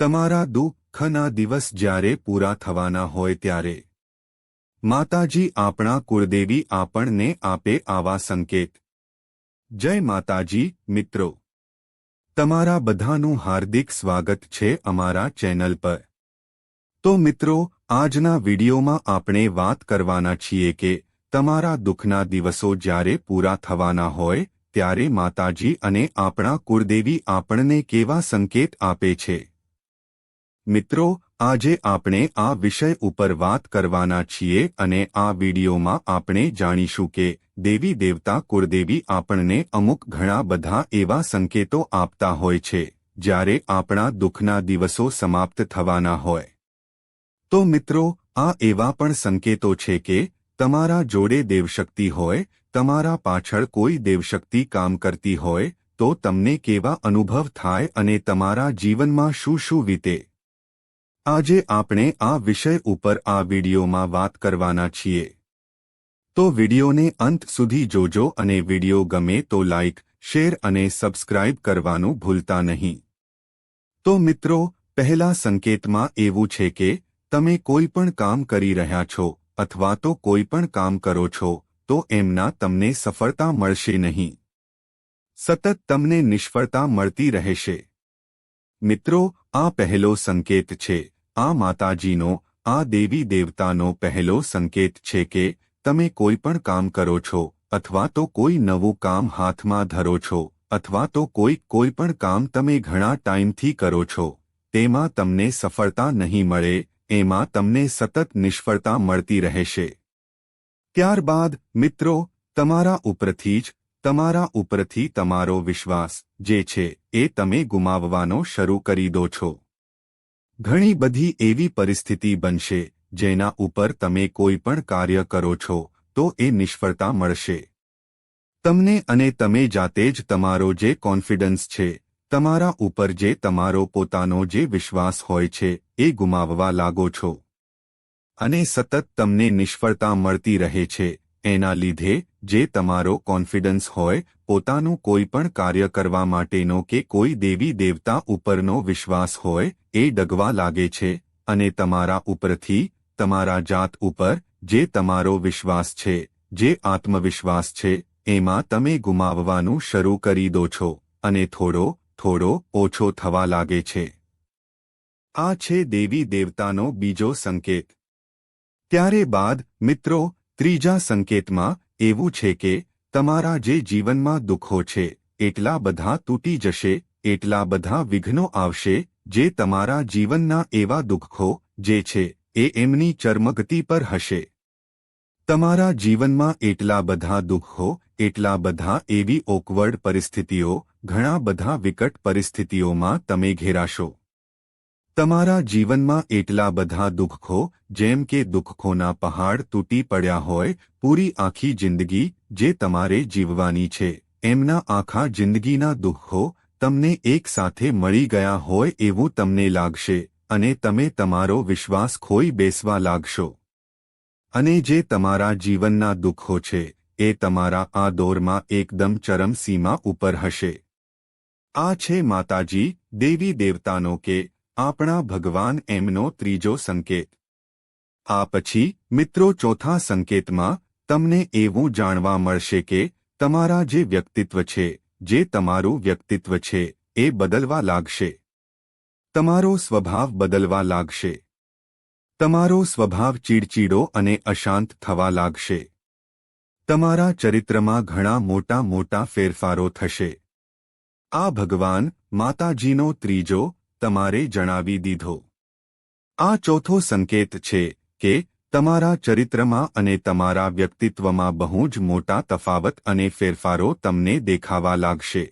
તમારા દુઃખના દિવસ જ્યારે પૂરા થવાના હોય ત્યારે માતાજી આપણા કુળદેવી આપણને આપે આવા સંકેત. જય માતાજી, મિત્રો. તમારા બધાનું હાર્દિક સ્વાગત છે અમારા ચેનલ પર. તો મિત્રો, આજના વિડીયોમાં આપણે વાત કરવાના છીએ કે તમારા દુઃખના દિવસો જ્યારે પૂરા થવાના હોય ત્યારે માતાજી અને આપણા કુળદેવી આપણને કેવા સંકેત આપે છે? મિત્રો, આજે આપણે આ વિષય ઉપર વાત કરવાના છીએ અને આ વિડીયોમાં આપણે જાણીશું કે દેવી દેવતા કુળદેવી આપણને અમુક ઘણા બધા એવા સંકેતો આપતા હોય છે, જ્યારે આપણા દુઃખના દિવસો સમાપ્ત થવાના હોય. તો મિત્રો, આ એવા પણ સંકેતો છે કે તમારા જોડે દેવશક્તિ હોય, તમારા પાછળ કોઈ દેવશક્તિ કામ કરતી હોય, તો તમને કેવા અનુભવ થાય અને તમારા જીવનમાં શું શું વીતે? આજે આપણે આ વિષય ઉપર આ વિડીયોમાં વાત કરવાના છીએ. તો વિડીયોને અંત સુધી જોજો અને વીડિયો ગમે તો લાઇક શેર અને સબસ્ક્રાઇબ કરવાનું ભૂલતા નહીં. તો મિત્રો, પહેલા સંકેતમાં એવું છે કે, તમે કોઈ પણ કામ કરી રહ્યા છો અથવા તો કોઈ પણ કામ કરો છો, તો એમના તમને સફળતા મળશે નહીં. સતત તમને નિષ્ફળતા મળતી રહેશે. મિત્રો, આ પહેલો સંકેત છે. આ માતાજીનો, આ દેવી દેવતાનો પહેલો સંકેત છે કે, તમે કોઈ પણ કામ કરો છો, અથવા તો કોઈ નવું કામ હાથમાં ધરો છો, અથવા તો કોઈ કોઈ પણ કામ તમે ઘણા ટાઈમથી કરો છો, તેમાં તમને સફળતા નહીં મળે, એમાં તમને સતત નિષ્ફળતા મળતી રહેશે. ત્યારબાદ, મિત્રો, તમારા ઉપરથી જ, તમારા ઉપરથી તમારો વિશ્વાસ, જે છે, એ તમે ગુમાવવાનો શરૂ કરી દો છો. ઘણી બધી એવી પરિસ્થિતિ બનશે, જેના ઉપર તમે કોઈ પણ કાર્ય કરો છો, તો એ નિષ્ફળતા મળશે. તમને અને તમે જાતે જ તમારો જે કોન્ફિડન્સ છે, તમારા ઉપર જે તમારો પોતાનો જે વિશ્વાસ હોય છે, એ ગુમાવવા લાગો છો. અને સતત તમને નિષ્ફળતા મળતી રહે છે, એના લીધે, જે તમારો કોન્ફિડન્સ હોય, પોતાનું કોઈ પણ કાર્ય કરવા માટેનો કે કોઈ દેવી દેવતા ઉપરનો વિશ્વાસ હોય એ ડગવા લાગે છે અને તમારા ઉપરથી તમારા જાત ઉપર જે તમારો વિશ્વાસ છે, જે આત્મવિશ્વાસ છે, એમાં તમે ગુમાવવાનું શરૂ કરી દો છો અને થોડો થોડો ઓછો થવા લાગે છે. આ છે દેવી દેવતાનો બીજો સંકેત. ત્યારે બાદ, મિત્રો, ત્રીજા સંકેતમાં એવું છે કે તમારા જે જીવનમાં દુઃખો છે, એટલા બધા તૂટી જશે, એટલા બધા વિઘ્નો આવશે જે તમારા જીવનના એવા દુઃખો, જે છે, એ એમની ચર્મગતિ પર હશે. તમારા જીવનમાં એટલા બધા દુઃખો, એટલા બધા એવી ઓકવર્ડ પરિસ્થિતિઓ, ઘણા બધા વિકટ પરિસ્થિતિઓમાં તમે ઘેરાશો. તમારા જીવનમાં એટલા બધા દુઃખો, જેમ કે દુઃખોના પહાડ તૂટી પડ્યા હોય, પૂરી આખી જિંદગી, જે તમારે જીવવાની છે, એમના આખા જિંદગીના દુઃખો તમને એક સાથે મળી ગયા હોય એવું તમને લાગશે, અને તમે તમારો વિશ્વાસ ખોઈ બેસવા લાગશો. અને જે તમારા જીવનના દુઃખો છે, એ તમારા આ દોરમાં એકદમ ચરમસીમા ઉપર હશે. આ છે માતાજી, દેવી દેવતાનો કે, આપણા ભગવાન એમનો ત્રીજો સંકેત. આ પછી, મિત્રો ચોથા સંકેતમાં, તમને એવું જાણવા મળશે કે, તમારા જે વ્યક્તિત્વ છે જે તમારું વ્યક્તિત્વ છે, એ બદલવા લાગશે. તમારો સ્વભાવ બદલવા લાગશે. તમારો સ્વભાવ ચીડચીડો અને અશાંત થવા લાગશે. તમારા ચરિત્રમાં ઘણા મોટા મોટા ફેરફારો થશે. આ ભગવાન માતાજીનો ત્રીજો તમારે જણાવી દીધો. આ ચોથો સંકેત છે કે તમારા ચરિત્રમાં અને તમારા વ્યક્તિત્વમાં બહુ જ મોટા તફાવત અને ફેરફારો તમને દેખાવા લાગશે.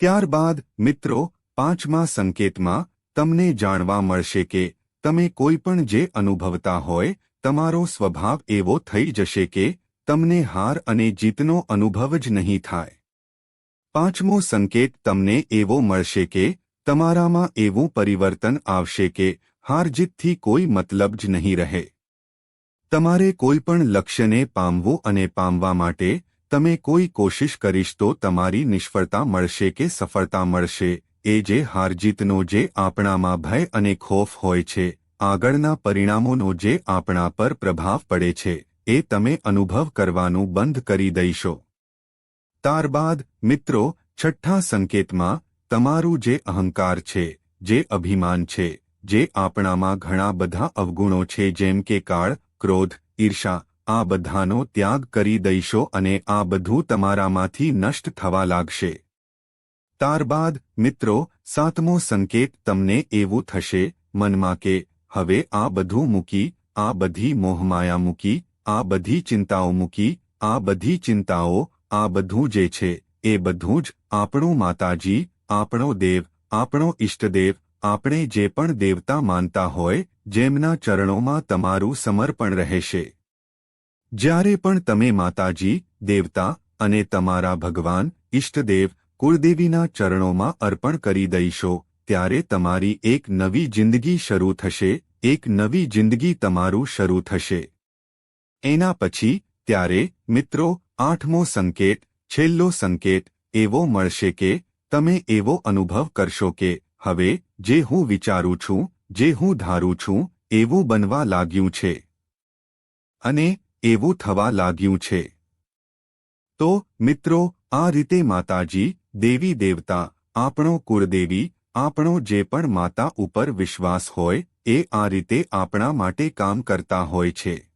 ત્યારબાદ, મિત્રો, પાંચમા સંકેતમાં તમને જાણવા મળશે કે તમે કોઈ પણ જે અનુભવતા હોય, તમારો સ્વભાવ એવો થઈ જશે કે તમને હાર અને જીતનો અનુભવ જ નહીં થાય. પાંચમો સંકેત તમને એવો મળશે કે તમારામાં એવું પરિવર્તન આવશે કે હારજીતથી કોઈ મતલબ જ નહીં રહે. તમારે કોઈ પણ લક્ષ્યને પામવું અને પામવા માટે તમે કોઈ કોશિશ કરીશ તો તમારી નિષ્ફળતા મળશે કે સફળતા મળશે. એ જે હારજીતનો જે આપણામાં ભય અને ખોફ હોય છે, આગળના પરિણામોનો જે આપણા પર પ્રભાવ પડે છે, એ તમે અનુભવ કરવાનું બંધ કરી દઈશો. ત્યારબાદ મિત્રો, છઠ્ઠા સંકેતમાં તમારું જે અહંકાર છે, જે અભિમાન છે, જે આપણામાં ઘણા બધા અવગુણો છે જેમ કે કાળ ક્રોધ, ઈર્ષા, આ બધાનો ત્યાગ કરી દઈશો અને આ બધું તમારામાંથી નષ્ટ થવા લાગશે. ત્યારબાદ મિત્રો, સાતમો સંકેત તમને એવું થશે, મનમાં કે, હવે આ બધું મૂકી, આ બધી મોહમાયા મૂકી, આ બધી ચિંતાઓ મૂકી, આ બધી ચિંતાઓ, આ બધું જે છે, એ બધું જ આપણું માતાજી, આપણો દેવ, આપણો ઇષ્ટદેવ આપણે જે પણ દેવતા માનતા હોય જેમના ચરણોમાં તમારું સમર્પણ રહેશે. જ્યારે પણ તમે માતાજી, દેવતા અને તમારા ભગવાન ઇષ્ટદેવ કુળદેવીના ચરણોમાં અર્પણ કરી દઈશો, ત્યારે તમારી એક નવી જિંદગી શરૂ થશે, એક નવી જિંદગી તમારું શરૂ થશે. એના પછી, ત્યારે, મિત્રો, આઠમો સંકેત, છેલ્લો સંકેત, એવો મળશે કે, તમે એવો અનુભવ કરશો કે, હવે, જે હું વિચારું છું જે હું ધારું છું, એવું બનવા લાગ્યું છે. અને એવું થવા લાગ્યું છે. તો, મિત્રો, આ રીતે માતાજી, દેવી દેવતા, આપણો કુળદેવી, આપણો જે પણ માતા ઉપર વિશ્વાસ હોય, એ આ રીતે આપણા માટે કામ કરતા હોય છે.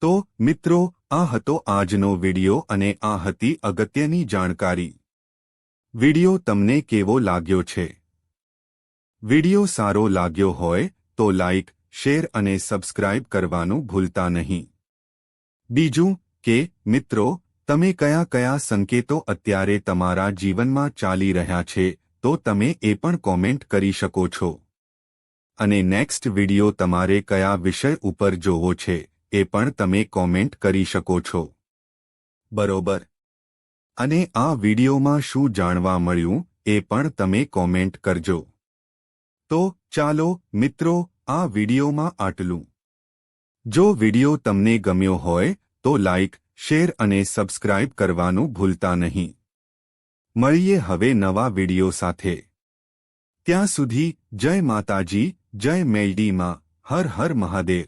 તો, મિત્રો, આ હતો આજનો વિડિયો અને આ હતી અગત્યની જાણકારી. વિડિયો તમને કેવો લાગ્યો છે? વિડિયો સારો લાગ્યો હોય તો લાઇક શેર અને સબસ્ક્રાઇબ કરવાનું ભૂલતા નહીં. બીજું કે, મિત્રો, તમે કયા કયા સંકેતો અત્યારે તમારા જીવનમાં ચાલી રહ્યા છે, તો તમે એ પણ કોમેન્ટ કરી શકો છો. અને નેક્સ્ટ વિડિયો તમારે કયા વિષય ઉપર જોવો છે, એ પણ તમે કોમેન્ટ કરી શકો છો. બરોબર. અને આ વિડિયોમાં શું જાણવા મળ્યું, એ પણ તમે કોમેન્ટ કરજો. તો ચાલો મિત્રો આ વિડીયોમાં આટલું. જો વિડિયો તમને ગમ્યો હોય તો લાઇક શેર અને સબસ્ક્રાઇબ કરવાનું ભૂલતા નહીં. મળીએ હવે નવા વિડિયો સાથે. ત્યાં સુધી જય માતાજી, જય મેલડીમાં, હર હર મહાદેવ.